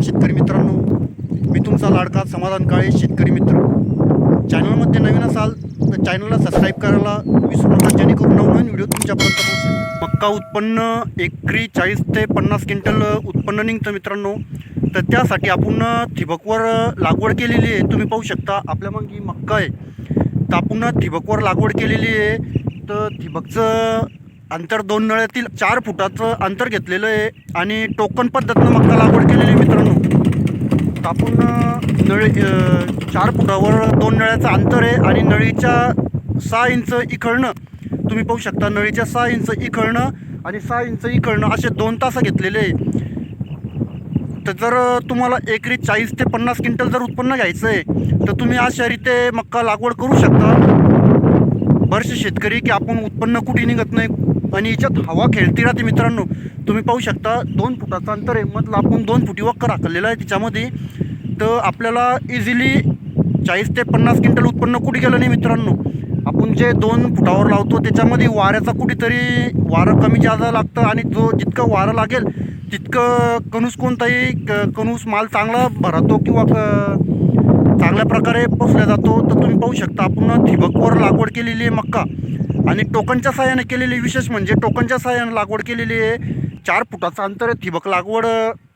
नमस्कार शेतकरी मित्रांनो. मी तुमचा लाडका समाधान काळे शेतकरी मित्र. चॅनलमध्ये नवीन असाल तर चॅनलला सबस्क्राईब करायला विसरू नका. जेणेकरून नवनवीन व्हिडिओ तुमच्यापर्यंत पोहोचेल. मक्का उत्पन्न एकरी चाळीस ते पन्नास क्विंटल उत्पन्न निघतं मित्रांनो. तर त्यासाठी आपण ठिबकवर लागवड केलेली आहे. तुम्ही पाहू शकता आपल्या मागे मक्का आहे. तर आपण थिबकवर लागवड केलेली आहे. तर ठिबकचं अंतर दोन नळ्यातील चार फुटाचं अंतर घेतलेलं आहे आणि टोकन पद्धतीनं मक्का लागवड केलेली आहे मित्रांनो. तर आपण नळी चार फुटावर दोन नळ्याचं अंतर आहे आणि नळीच्या सहा इंच इकडनं तुम्ही पाहू शकता नळीच्या सहा इंच इकडनं आणि सहा इंच इकडनं असे दोन तास घेतलेले आहे. तर जर तुम्हाला एकरी चाळीस ते पन्नास क्विंटल जर उत्पन्न घ्यायचं आहे तर तुम्ही अशा रीते मक्का लागवड करू शकता. बरेचसे शेतकरी की आपण उत्पन्न कुठे निघत नाही आणि याच्यात हवा खेळती राहते मित्रांनो. तुम्ही पाहू शकता दोन फुटाचं अंतर आहे. मधला आपण दोन फुटी वक्कर हाकलेलं आहे त्याच्यामध्ये तर आपल्याला इझिली चाळीस ते पन्नास क्विंटल उत्पन्न कुठे गेलं नाही मित्रांनो. आपण जे दोन फुटावर लावतो त्याच्यामध्ये वाऱ्याचा कुठेतरी वारं कमी जादा लागतं आणि जो जितकं वारं लागेल तितकं कणूस कोणताही क- कणूस माल चांगला भरतो किंवा चांगल्या प्रकारे पोचला जातो. तर तुम्ही पाहू शकता आपण ठिबकवर लागवड केलेली आहे मक्का. आणि टोकनच्या सहाय्याने केलेली विशेष म्हणजे टोकनच्या सहाय्याने लागवड केलेली आहे. चार फुटाचं अंतर आहे. ठिबक लागवड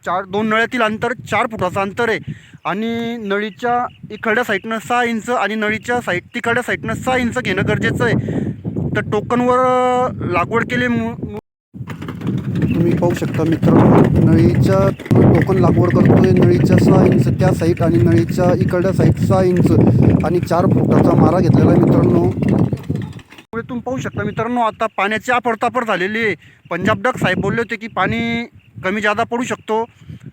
चार दोन नळ्यातील अंतर चार फुटाचं अंतर आहे. आणि नळीच्या इकडच्या साईडनं सहा इंच आणि नळीच्या साईड तिकडल्या साईडनं सहा इंच घेणं गरजेचं आहे. तर टोकनवर लागवड केली तुम्ही पाहू शकता मित्रांनो नळीच्या टोकन लागवड करतोय. नळीच्या सहा इंच त्या साईड आणि नळीच्या इकडच्या साईड सहा इंच आणि चार फुटाचा मारा घेतलेला आहे मित्रांनो. पाहू शकता. मित्रांनो आता पाण्याची आपडतापड झालेली आहे. पंजाब डग साहेब बोलले होते की पाणी कमी जादा पडू शकतो.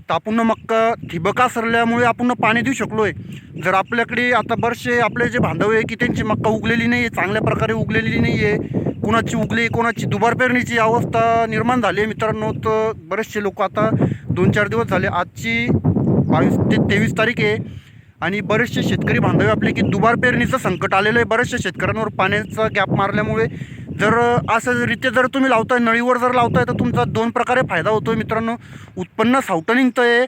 तर आपण मग ठिबका सरल्यामुळे आपण पाणी देऊ शकलो आहे जर आपल्याकडे आता बरेचसे आपले जे बांधव आहे की त्यांची मक्का उगलेली नाही आहे चांगल्या प्रकारे उगलेली नाही आहे कोणाची उगली कोणाची दुबार पेरणीची अवस्था निर्माण झाली आहे मित्रांनो तर बरेचसे लोक आता दोन चार दिवस झाले. आजची बावीस ते तेवीस तारीख आहे. आणि बरेचसे शेतकरी बांधव आपले की दुबार पेरणीचं संकट आलेलं आहे. बऱ्याचशा शेतकऱ्यांवर पाण्याचा गॅप मारल्यामुळे जर असं रीत्या जर तुम्ही लावताय नळीवर जर लावताय तर तुमचा दोन प्रकारे फायदा होतोय मित्रांनो. उत्पन्न सावटं निघतं आहे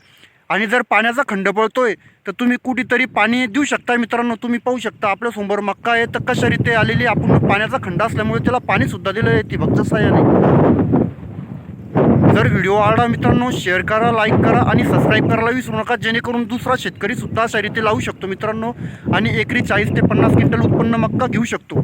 आणि जर पाण्याचा खंड पळतोय तर तुम्ही कुठेतरी पाणी देऊ शकता मित्रांनो. तुम्ही पाहू शकता आपल्यासमोर मक्का आहे तर कशा रीते आलेली आपण पाण्याचा खंड असल्यामुळे त्याला पाणीसुद्धा दिलं आहे. ती भक्त साह्याने जर व्हिडिओ आवडला मित्रांनो शेअर करा लाईक करा आणि सबस्क्राईब करायला विसरू नका. जेणेकरून दुसरा शेतकरी सुद्धा लावू शकतो मित्रांनो आणि एकरी चाळीस ते पन्नास क्विंटल उत्पन्न मक्का घेऊ शकतो.